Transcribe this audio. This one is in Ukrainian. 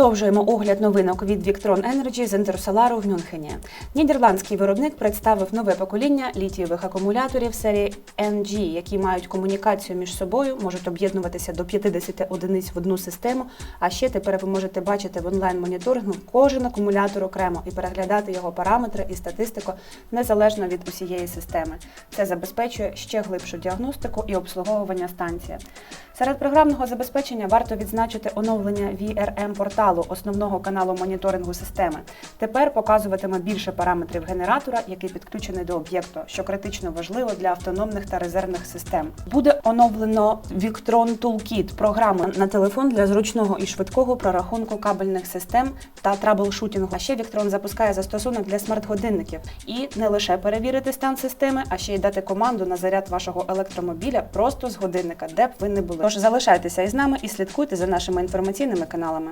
Продовжуємо огляд новинок від Victron Energy з Інтерсолару в Мюнхені. Нідерландський виробник представив нове покоління літієвих акумуляторів серії NG, які мають комунікацію між собою, можуть об'єднуватися до 50 одиниць в одну систему. А ще тепер ви можете бачити в онлайн-моніторингу кожен акумулятор окремо і переглядати його параметри і статистику незалежно від усієї системи. Це забезпечує ще глибшу діагностику і обслуговування станції. Серед програмного забезпечення варто відзначити оновлення VRM порталу основного каналу моніторингу системи. Тепер показуватиме більше параметрів генератора, який підключений до об'єкту, що критично важливо для автономних та резервних систем. Буде оновлено Victron Toolkit – програма на телефон для зручного і швидкого прорахунку кабельних систем та траблшутінгу. А ще Victron запускає застосунок для смарт-годинників і не лише перевірити стан системи, а ще й дати команду на заряд вашого електромобіля просто з годинника, де б ви не були. Тож залишайтеся із нами і слідкуйте за нашими інформаційними каналами.